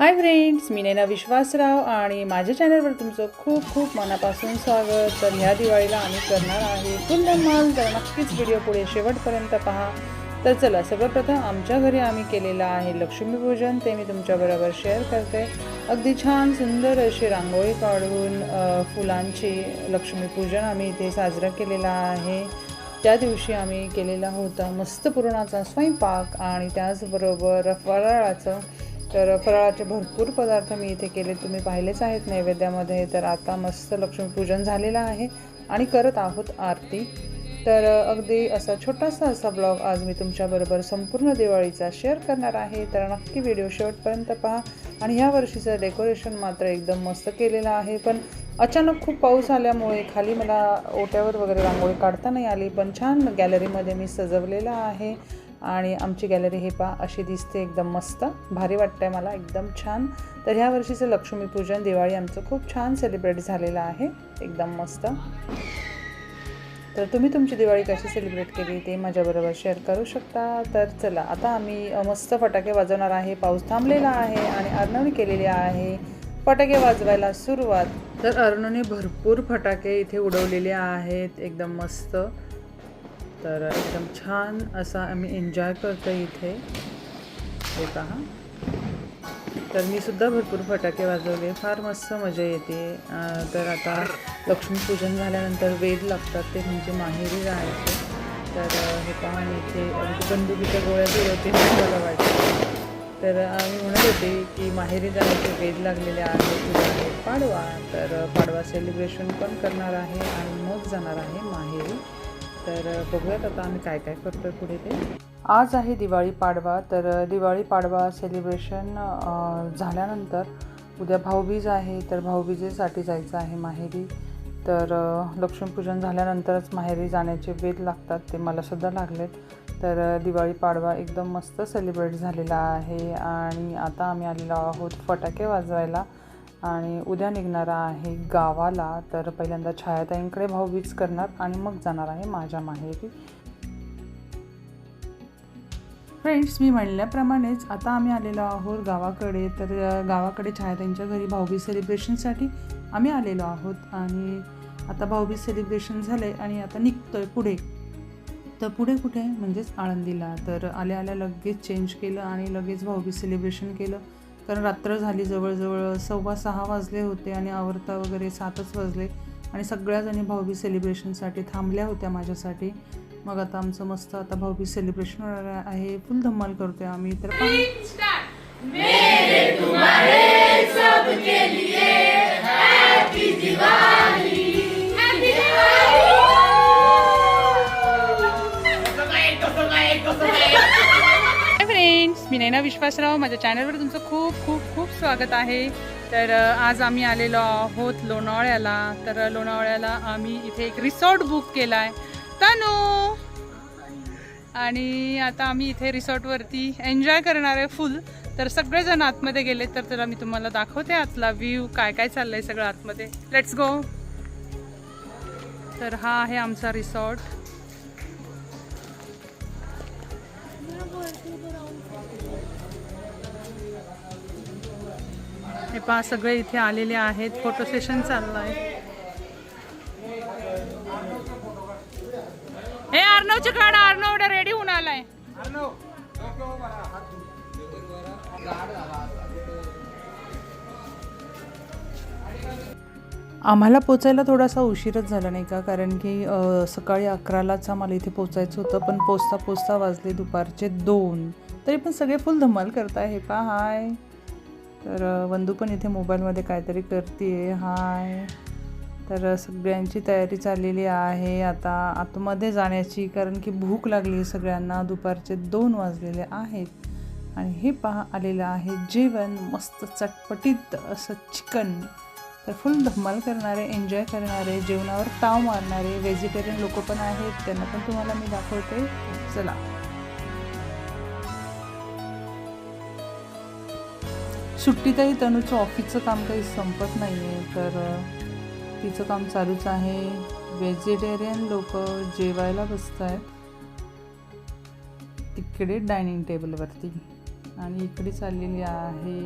हाय friends मी नैना विश्वासराव आणि माझ्या चॅनलवर तुमचं खूप खूप मनापासून स्वागत. तर ह्या दिवाळीला आम्ही करणार आहे फुल तर नक्कीच व्हिडिओ पुढे शेवटपर्यंत पहा. तर चला सर्वप्रथम आमच्या घरी आम्ही केलेलं आहे लक्ष्मीपूजन ते मी तुमच्याबरोबर शेअर करते. अगदी छान सुंदर अशी रांगोळी काढून फुलांची लक्ष्मीपूजन आम्ही इथे साजरं केलेलं आहे. त्या दिवशी आम्ही केलेला होता मस्त पुरणाचा स्वयंपाक आणि त्याचबरोबर फराळाचं तर फराळाचे भरपूर पदार्थ मी इथे केले. तुम्ही पाहिलेच आहेत नैवेद्यामध्ये. तर आता मस्त लक्ष्मीपूजन झालेलं आहे आणि करत आहोत आरती. तर अगदी असा छोटासा असा ब्लॉग आज मी तुमच्याबरोबर संपूर्ण दिवाळीचा शेअर करणार आहे. तर नक्की व्हिडिओ शेवटपर्यंत पहा. आणि ह्या वर्षीचं डेकोरेशन मात्र एकदम मस्त केलेलं आहे. पण अचानक खूप पाऊस आल्यामुळे खाली मला ओट्यावर वगैरे रांगोळी काढता नाही आली. पण छान गॅलरीमध्ये मी सजवलेलं आहे. आणि आमची गॅलरी हे पा अशी दिसते एकदम मस्त. भारी वाटतंय मला एकदम छान. तर ह्या वर्षीचं लक्ष्मीपूजन दिवाळी आमचं खूप छान सेलिब्रेट झालेलं आहे. एकदम मस्त. तर तुम्ही तुमची दिवाळी कशी सेलिब्रेट केली ते माझ्याबरोबर शेअर करू शकता. तर चला आता आम्ही मस्त फटाके वाजवणार आहे. पाऊस थांबलेला आहे आणि अर्णवणी केलेली आहे. फटाके वाजवायला सुरुवात. तर अर्णवने भरपूर फटाके इथे उडवलेले आहेत. एकदम मस्त. तर एकदम छान असा आम्ही एन्जॉय करतो इथे. हे पहा. तर मी सुद्धा भरपूर फटाके वाजवले. फार मस्त मजा येते. तर आता लक्ष्मीपूजन झाल्यानंतर वेद लागतात ते म्हणजे माहेरी राहायचे. तर हे पहा मी इथे अगदी बंदुकीच्या गोळ्या जुळवते होते मला वाटतं. तर आम्ही म्हणत होते की माहेरी जाण्याचे वेद लागलेले आहेत आहे पाडवा. तर पाडवा सेलिब्रेशन पण करणार आहे आणि मग जाणार आहे माहेरी. तर बघूयात आता आम्ही काय काय करतो पुढे ते. आज आहे दिवाळी पाडवा तर दिवाळी पाडवा सेलिब्रेशन झाल्यानंतर उद्या भाऊबीज आहे तर भाऊबीजेसाठी जायचं आहे माहेरी. तर लक्ष्मीपूजन झाल्यानंतरच माहेरी जाण्याचे वेध लागतात ते मला सुद्धा लागलेत. तर दिवाळी पाडवा एकदम मस्त सेलिब्रेट झालेला आहे. आणि आता आम्ही आलेलो आहोत फटाके वाजवायला. आणि उद्या निघणारा आहे गावाला तर पहिल्यांदा छायाताईंकडे भाऊबीज करणार आणि मग जाणार आहे माझ्या माहेरी. फ्रेंड्स मी म्हणल्याप्रमाणेच आता आम्ही आलेलो आहोत गावाकडे तर गावाकडे छायाताईंच्या घरी भाऊबीज सेलिब्रेशनसाठी आम्ही आलेलो आहोत. आणि आता भाऊबीज सेलिब्रेशन झाले आणि आता निघतोय पुढे. तर पुढे कुठे? म्हणजेच आळंदीला. तर आल्या आल्या लगेच चेंज केलं आणि लगेच भाऊबीज सेलिब्रेशन केलं. कारण रात्र झाली जवळजवळ सव्वा सहा वाजले होते आणि आवरता वगैरे सातच वाजले आणि सगळ्याजणी भाऊबी सेलिब्रेशनसाठी थांबल्या होत्या माझ्यासाठी. मग आता आमचं मस्त आता भाऊबी सेलिब्रेशन होणार आहे. फुल धम्माल करतोय आम्ही. तर पहा. हाय फ्रेंड्स मी नैना विश्वासराव. माझ्या चॅनलवर तुमचं खूप खूप खूप स्वागत आहे. तर आज आम्ही आलेलो आहोत लोणावळ्याला. तर लोणावळ्याला आम्ही इथे एक रिसॉर्ट बुक केला आहे तनू! आणि आता आम्ही इथे रिसॉर्टवरती एन्जॉय करणार आहे फुल. तर सगळेजण आतमध्ये गेले तर त्याला मी तुम्हाला दाखवते आतला व्ह्यू काय काय चाललंय सगळं आतमध्ये. लेट्स गो तर हा आहे आमचा रिसॉर्ट. हे पहा सगळे इथे आलेले आहेत. फोटो सेशन चाललाय. हे अर्णवचे काढ. अर्णव रेडी होऊन आलाय. आम्हाला पोचायला थोडासा उशीरच झाला नाही का? कारण की सकाळी अकरालाच आम्हाला इथे पोचायचं होतं पण पोचता पोचता वाजले दुपारचे दोन. तरी पण सगळे फुल धमाल करताय. हे पा हाय. तर वंदू पण इथे मोबाईलमध्ये काहीतरी करते हाय. तर सगळ्यांची तयारी चाललेली आहे. आता आतमध्ये जाण्याची कारण की भूक लागली आहे सगळ्यांना. दुपारचे दोन वाजलेले आहेत. आणि हे पहा आलेलं आहे जेवण. मस्त चटपटीत असं चिकन. तर फुल धमाल करणारे एन्जॉय करणारे जेवणावर ताव मारणारे व्हेजिटेरियन लोक पण आहेत. त्यांना पण तुम्हाला मी दाखवते. चला. सुट्टीतही तनूचं ऑफिसचं काम काही संपत नाही आहे तर तिचं काम चालूच आहे. व्हेजिटेरियन लोक जेवायला बसत आहेत तिकडे डायनिंग टेबलवरती आणि इकडे चाललेली आहे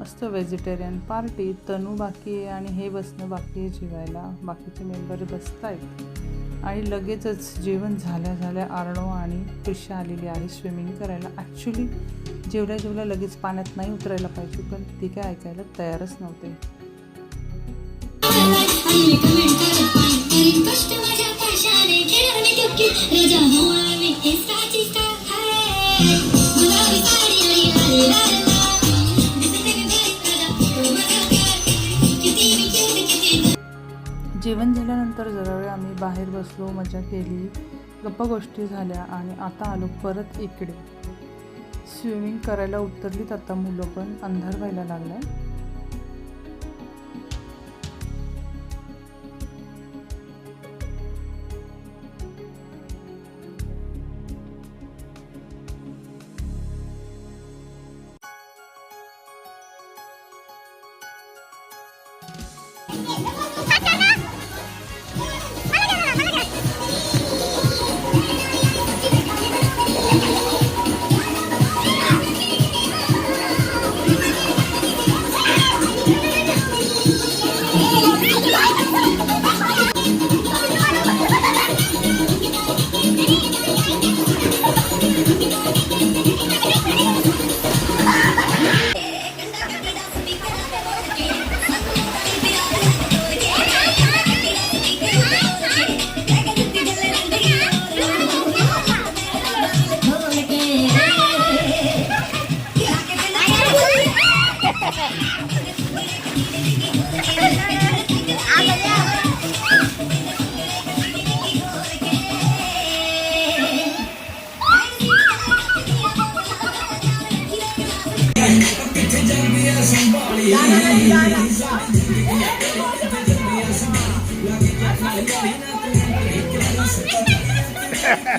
मस्त व्हेजिटेरियन पार्टी तनू बाकी आहे आणि हे बसणं बाकी आहे जेवायला. बाकीचे मेंबर बसत आहेत आणि लगेचच जेवण झाल्या झाल्या आर्णव आणि पिशा आलेली आहे स्विमिंग करायला. ॲक्च्युली जेवल्या जेवल्या लगेच पाण्यात नाही उतरायला पाहिजे पण ती काय ऐकायला तयारच नव्हते. जेवण जरा वेळ आम्ही बाहेर बसलो मजा केली गप्पा गोष्टी झाल्या आणि आता आलो परत इकडे. स्विमिंग करायला उतरलीत आता मुलं पण अंधार व्हायला लागला आहे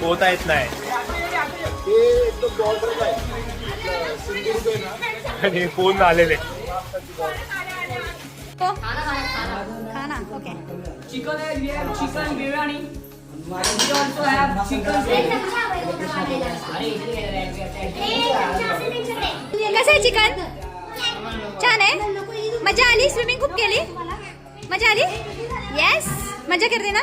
पोहता येत नाही. आणि फोन आलेले. खाना ओके. Chicken कसं आहे चिकन? छान आहे. मजा आली? स्विमिंग खूप केली? मजा आली? येस मजा करते ना?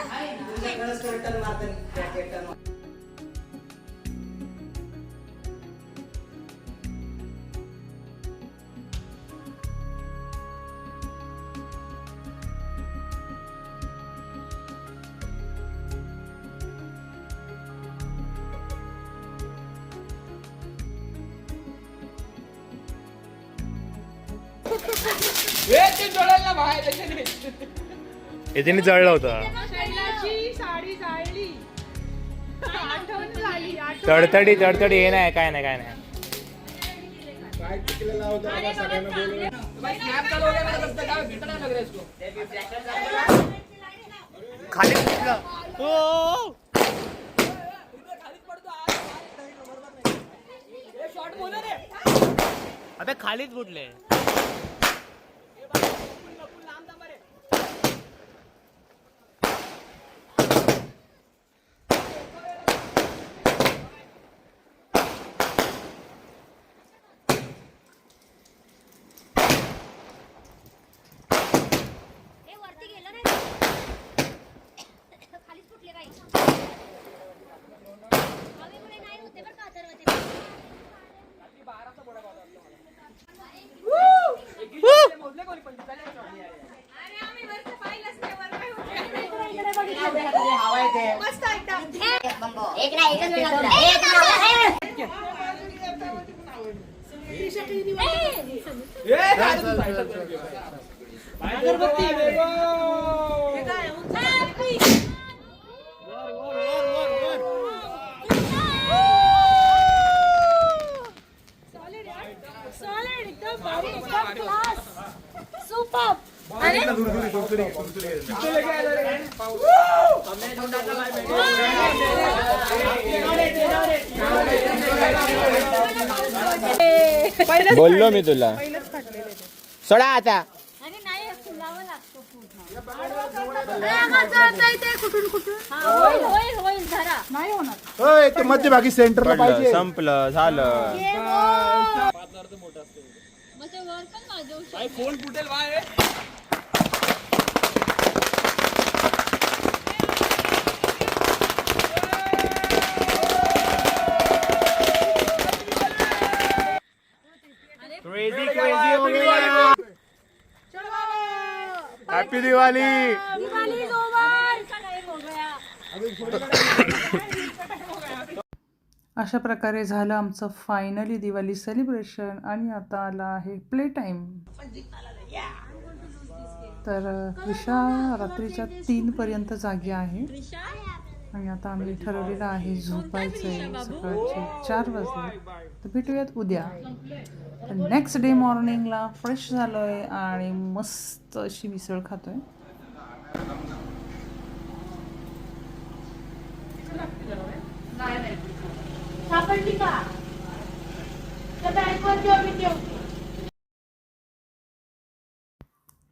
हे ते जोडायला ना बाहेर त्याच्याने. याच्याने जळलं होतं. तडतडी तडतडी हे नाही काय नाही काय नाही. चालू हो. गया मेरा रास्ता सुपर बोललो मी तुला. सोडा आता. आणि नाही फुलावं लागतो पूर्ण. कुठून कुठून? होईल होईल होईल धरा. नाही होणार. होय ते मध्यभागी सेंटरला पडलं, पाहिजे. संपलं झालं. मग ते वर पण वाजवू भाई फोन फुटेल हॅपी दिवाळी दिवाळी ओव्हर काय हो गया अशा प्रकारे झालं आमचं फायनली दिवाळी सेलिब्रेशन आणि आता आला आहे प्ले टाईम तर ऋषा रात्रीच्या तीनपर्यंत जागी आहे. आणि आता आम्ही ठरवलेलं आहे झोपायचं आहे सकाळचे चार वाजले. तर भेटूयात उद्या. नेक्स्ट डे मॉर्निंगला फ्रेश झालो आहे आणि मस्त अशी मिसळ खातोय.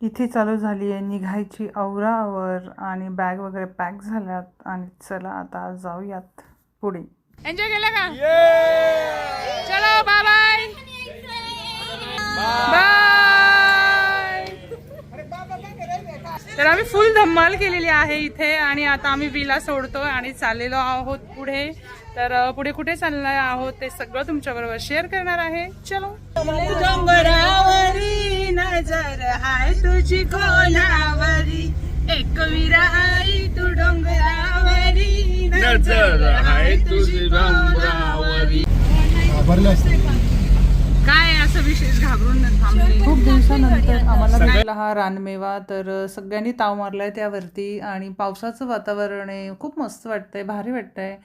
इथे चालू झाली आहे निघायची आवरावर आणि बॅग वगैरे पॅक झाल्यात आणि चला आता जाऊयात पुढे. एन्जॉय केला का? चलो बाय बाय बाय. तर आम्ही फुल धम्माल केलेली आहे इथे आणि आता आम्ही विला सोडतोय आणि चाललेलो आहोत पुढे. तर पुढे कुठे चाललोय आहोत ते सगळं तुमच्या बरोबर शेअर करणार आहे. चलो. डोंगरावरी नजर हाय तुझी कोणावरी एक विराई तू डोंगरावरी. नजर हाय तुझी डोंगरावरी भरले असते काय असं विशेष घाबरून थांबले खूप दिवसानंतर आम्हाला मिळाला हा रानमेवा तर सगळ्यांनी ताव मारलाय त्यावरती आणि पावसाचं वातावरण आहे खूप मस्त वाटतंय भारी वाटतंय.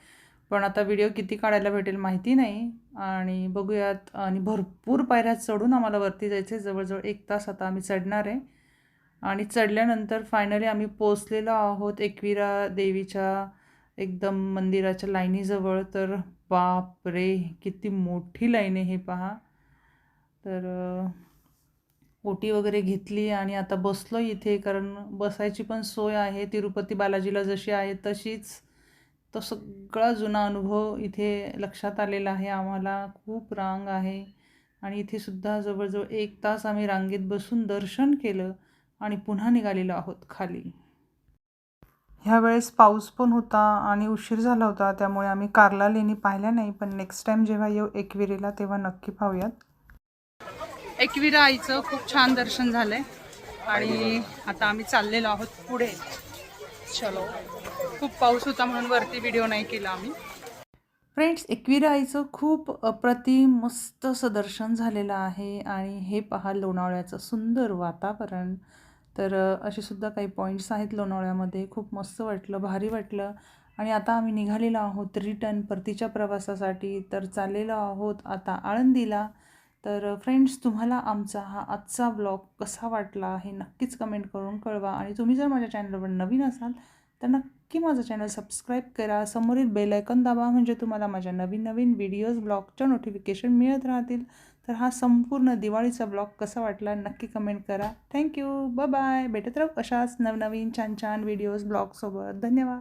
पण आता व्हिडिओ किती काढायला भेटेल माहिती नाही. आणि बघूयात आणि भरपूर पायऱ्या चढून आम्हाला वरती जायचं जवळजवळ एक तास आता आम्ही चढणार आहे. आणि चढल्यानंतर फायनली आम्ही पोचलेलो आहोत एकविरा देवीच्या एकदम मंदिराच्या लाईनीजवळ. तर बाप रे किती मोठी लाईन आहे हे पहा. तर ओटी वगैरे घेतली आणि आता बसलो इथे कारण बसायची पण सोय आहे. तिरुपती बालाजीला जशी आहे तशीच. तो सगळा जुना अनुभव इथे लक्षात आलेला आहे. आम्हाला खूप रांग आहे. आणि इथे सुद्धा जवळजवळ एक तास आम्ही रांगेत बसून दर्शन केलं आणि पुन्हा निघालेलो आहोत खाली. ह्यावेळेस पाऊस पण होता आणि उशीर झाला होता. त्यामुळे आम्ही कार्ला लेणी पाहिल्या नाही. पण नेक्स्ट टाईम जेव्हा येऊ एकविरीला तेव्हा नक्की पाहूयात. एकविरा आईचं खूप छान दर्शन झालंय. आणि आता आम्ही चाललेलो आहोत पुढे. चलो. खूप पाऊस होता म्हणून वरती व्हिडिओ नाही केला आम्ही. फ्रेंड्स एकविरा आईचं खूप अप्रतिम मस्त असं दर्शन झालेलं आहे. आणि हे पहा लोणावळ्याचं सुंदर वातावरण. तर असे सुद्धा काही पॉईंट्स आहेत लोणावळ्यामध्ये. खूप मस्त वाटलं भारी वाटलं. आणि आता आम्ही निघालेलो आहोत रिटर्न परतीच्या प्रवासासाठी. तर चाललेलो आहोत आता आळंदीला. तर फ्रेंड्स तुम्हाला आमचा हा आजचा ब्लॉग कसा वाटला हे नक्कीच कमेंट करून कळवा. आणि तुम्ही जर माझ्या चॅनलवर नवीन असाल तर नक्की माझं चॅनल सबस्क्राईब करा. समोरील बेलायकन दाबा म्हणजे तुम्हाला माझ्या नवीन नवीन व्हिडिओज ब्लॉगच्या नोटिफिकेशन मिळत राहतील. तर हा संपूर्ण दिवाळीचा ब्लॉग कसा वाटला नक्की कमेंट करा. थँक्यू बाय बाय भेटत राहू अशाच नवनवीन छान छान व्हिडिओज ब्लॉगसोबत धन्यवाद.